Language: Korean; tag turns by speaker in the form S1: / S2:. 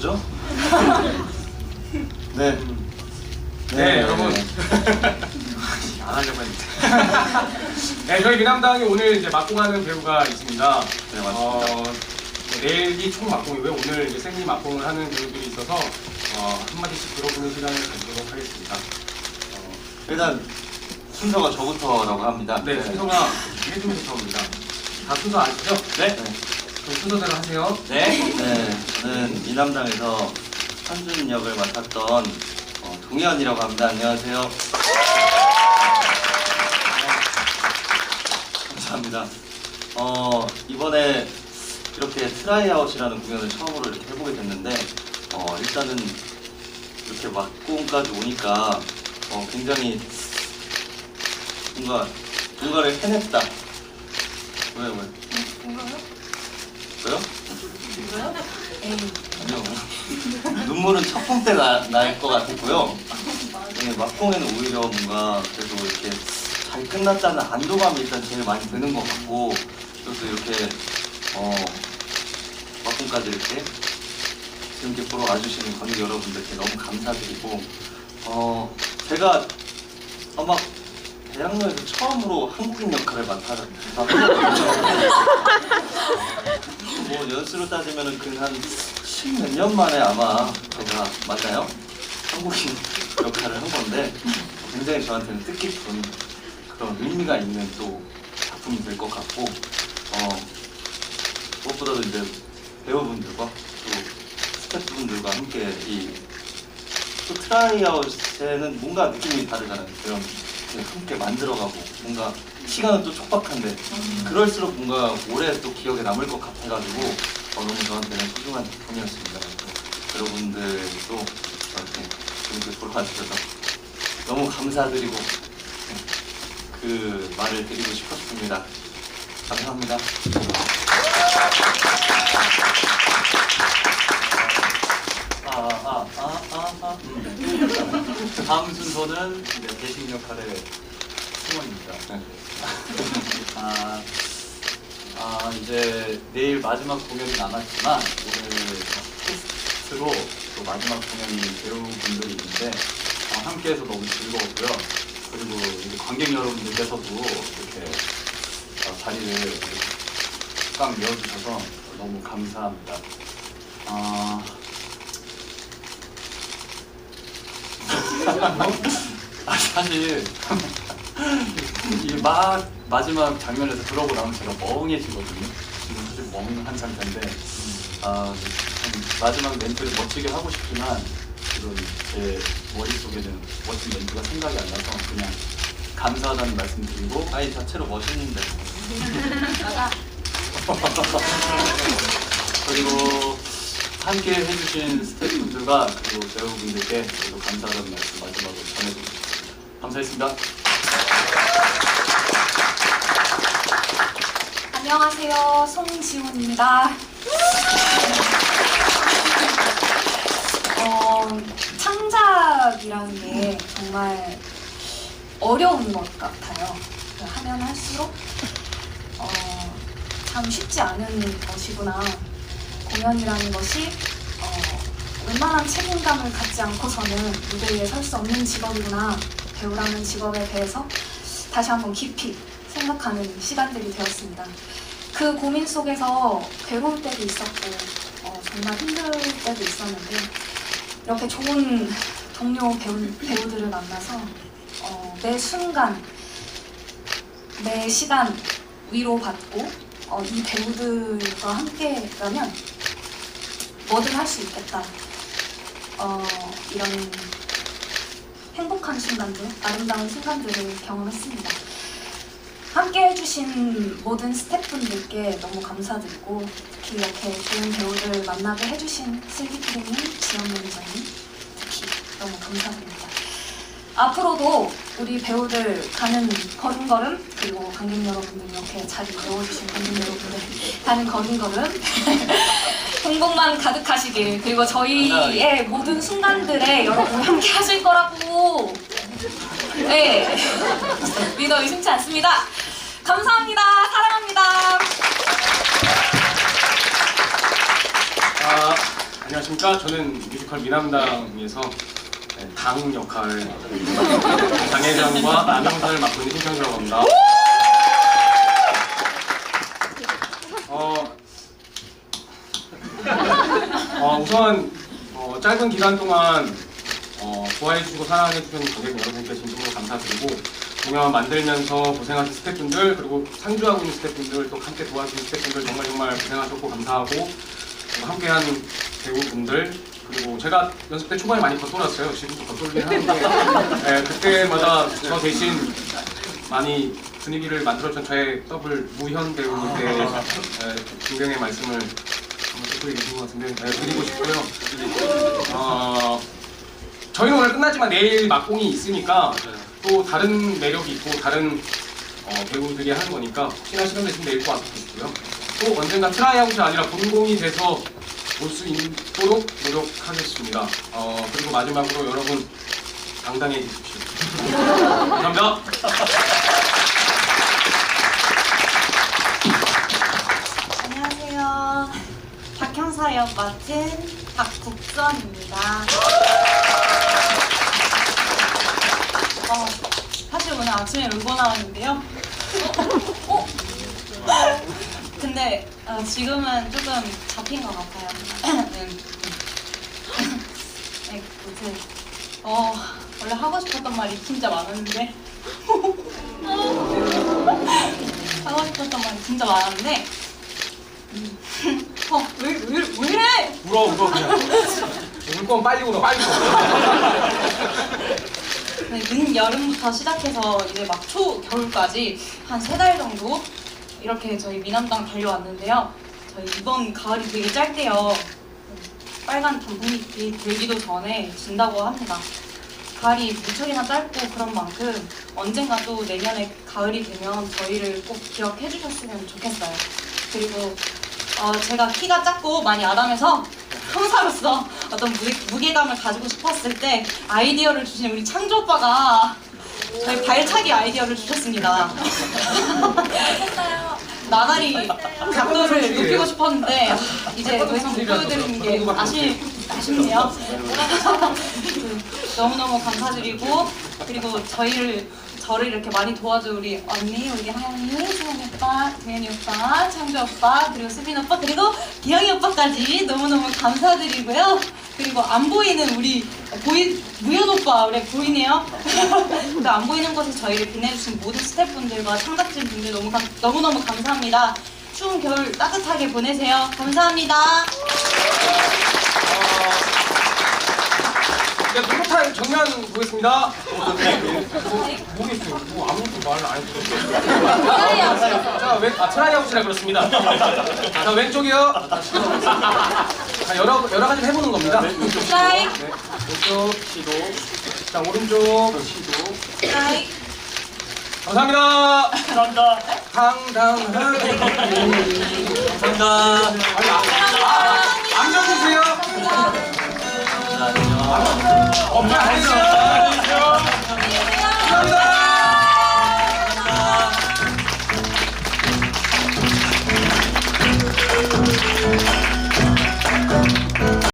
S1: 뭐죠? 네.
S2: 네, 여러분. 안 하려고 했는데. 네, 저희 미남당이 오늘 이제 막공하는 배우가 있습니다.
S1: 네, 맞습니다.
S2: 어, 네, 내일이 총 막공이고요. 오늘 이제 생리 막공을 하는 배우들이 있어서 어, 한마디씩 들어보는 시간을 가지도록 하겠습니다. 어,
S1: 일단 순서가 저부터라고 합니다.
S2: 네, 순서가 해주면서 처음입니다. 다 순서 아시죠?
S1: 네.
S2: 그럼 순서대로 하세요.
S1: 네. 네. 저는 이남당에서 현준 역을 맡았던 어, 동현이라고 합니다. 안녕하세요. 감사합니다. 어, 이번에 이렇게 트라이아웃이라는 공연을 처음으로 이렇게 해보게 됐는데 어, 일단은 이렇게 막공까지 오니까 어, 굉장히 뭔가 뭔가를 해냈다. 왜 왜?
S3: 에이.
S1: 아니요. 눈물은 첫 봄때 날것 같았고요. 네, 막공에는 오히려 뭔가 그래도 이렇게 잘 끝났다는 안도감이 일단 제일 많이 드는 것 같고 그래서 이렇게 어 막공까지 이렇게 재밌게 보러 와주시는 관객 여러분들께 너무 감사드리고 어 제가 아마 대학로에서 처음으로 한국인 역할을 맡아서 뭐 연수로 따지면은 그한10몇 년 만에 아마 제가 맞나요? 한국인 역할을 한 건데 굉장히 저한테는 뜻깊은 그런 의미가 있는 또 작품이 될 것 같고 어 무엇보다도 이제 배우분들과 또 스태프분들과 함께 이 또 트라이아웃에는 뭔가 느낌이 다르잖아요. 그런 함께 만들어가고 뭔가 시간은 또 촉박한데 그럴수록 뭔가 오래 또 기억에 남을 것 같아가지고 어, 너무 저한테는 소중한 작품이었습니다. 여러분들도 이렇게 재밌게 보러 와주셔서 너무 감사드리고 네, 그 말을 드리고 싶었습니다. 감사합니다. 아, 아, 아, 아, 아. 음.
S4: 다음 순서는 이제 대신 역할의 승원입니다.
S1: 네.
S4: 아, 아, 이제 내일 마지막 공연이 남았지만 오늘 테스트로 또 마지막 공연이 배우분들이 있는데 어, 함께해서 너무 즐거웠고요. 그리고 우리 관객 여러분들께서도 이렇게 어, 자리를 꽉 메워주셔서 너무 감사합니다. 아, 아 사실 이막 마지막 장면에서 그러고 나면 제가 멍해지거든요. 지금 사실 멍한 상태인데 아, 참 마지막 멘트를 멋지게 하고 싶지만 지금 제 머릿속에는 멋진 멘트가 생각이 안 나서 그냥 감사하다는 말씀 드리고
S1: 아이 자체로 멋있는데.
S4: 그리고 함께 해주신 스태프분들과 그리고 배우분들께 저도 감사하다는 말씀 마지막으로 전해드리고 싶습니다. 감사했습니다.
S3: 안녕하세요. 송지훈입니다. 어, 창작이라는 게 정말 어려운 것 같아요. 하면 할수록 어, 참 쉽지 않은 것이구나. 공연이라는 것이 어, 웬만한 책임감을 갖지 않고서는 무대 위에 설 수 없는 직업이구나. 배우라는 직업에 대해서 다시 한번 깊이 생각하는 시간들이 되었습니다. 그 고민 속에서 괴로울 때도 있었고 어, 정말 힘들 때도 있었는데 이렇게 좋은 동료 배우, 배우들을 만나서 어, 매 순간 매 시간 위로받고 어, 이 배우들과 함께라면 뭐든 할 수 있겠다 어, 이런 행복한 순간들 아름다운 순간들을 경험했습니다. 함께 해주신 모든 스태프분들께 너무 감사드리고 특히 이렇게 좋은 배우들 만나게 해주신 슬기피디님, 매니저님 특히 너무 감사드립니다. 앞으로도 우리 배우들 가는 걸음걸음 그리고 관객 여러분들 이렇게 자리 메워주신 관객 여러분들 가는 걸음걸음 행복만 가득하시길 그리고 저희의 모든 순간들에 여러분 함께 하실 거라고 네 믿어 의심치 않습니다. 감사합니다. 사랑합니다.
S2: 아. 안녕하십니까. 저는 뮤지컬 미남당에서 네, 당 역할 당회장과 남영선을 맡고 있는 합니다. 어, 어, 우선 어, 짧은 기간 동안 어, 좋아해주시고 사랑해주신 관객 여러분께 진심으로 감사드리고 공연 만들면서 고생하신 스태프분들 그리고 상주하고 있는 스태프분들 또 함께 도와주신 스태프분들 정말 정말 고생하셨고 감사하고 그리고 함께한 배우분들 그리고 제가 연습 때 초반에 많이 겉돌았어요. 지금도 겉돌긴 하는데 네, 그때마다 저 대신 많이 분위기를 만들어준 저의 더블 무현 배우님께 네, 존경의 말씀을 듣고 계신 것 같은데 네, 드리고 싶고요 어, 저희는 오늘 끝났지만 내일 막공이 있으니까 또 다른 매력이 있고 다른 어, 배우들이 하는 거니까 혹시나 시간 되시면 내일 꼭 와주시고요. 또 언젠가 트라이아웃이 아니라 본공이 돼서 올수 있도록 노력하겠습니다. 어, 그리고 마지막으로 여러분 당당해지십시오. 감사합니다.
S5: 안녕하세요. 박형 사역 맡은 박국선입니다. 어, 사실 오늘 아침에 울고 나왔는데요. 어? 어? 근데 어, 지금은 조금 잡힌 것 같아요. 음. 네, 무튼 어, 원래 하고 싶었던 말이 진짜 많았는데 하고 싶었던 말이 진짜 많았는데 어, 왜, 왜, 왜 이래?
S2: 울어 울어 그냥. 울 거면 빨리 울어 빨리 울어.
S5: 네, 늦 여름부터 시작해서 이제 막 초 겨울까지 한 세 달 정도 이렇게 저희 미남당 달려왔는데요. 저희 이번 가을이 되게 짧대요. 빨간 단풍잎이 들기도 전에 진다고 합니다. 가을이 무척이나 짧고 그런 만큼 언젠가 또 내년에 가을이 되면 저희를 꼭 기억해 주셨으면 좋겠어요. 그리고 어, 제가 키가 작고 많이 아담해서 형사로서 어떤 무게, 무게 감을 가지고 싶었을 때 아이디어를 주신 우리 창조 오빠가 저희 발차기 아이디어를 주셨습니다. 나가리 각도를 높이고 싶었는데 이제 더 이상 못 보여드리는 게 아쉽, 아쉽네요. 그, 너무너무 감사드리고 그리고 저희를 저를 이렇게 많이 도와준 우리 언니, 우리 하연이, 수영이 오빠, 도현이 오빠, 창조 오빠, 그리고 수빈 오빠, 그리고 기영이 오빠까지 너무너무 감사드리고요. 그리고 안 보이는 우리 보이 무현 오빠 우리 보이네요. 그안 보이는 곳에 저희를 빛내주신 모든 스태프분들과 창작진 분들 너무 감, 너무 너무 감사합니다. 추운 겨울 따뜻하게 보내세요. 감사합니다.
S2: 네, 노타임 정면 보겠습니다. 모르겠어요. 뭐 아무것도 말을 안 해주셨어요. 자, 왼, 아, 트라이아웃이라 그렇습니다. 자, 왼쪽이요. 자, 여러, 여러 가지를 해보는 겁니다. 네,
S5: 트라이,
S2: 왼쪽 시도. 자, 오른쪽 시도.
S5: 트라이.
S2: 감사합니다. 감사합니다. 당당한.
S1: 감사합니다.
S2: 아니, 아, 앉아주세요.
S1: 안 녕.
S2: 어, 안 했어요.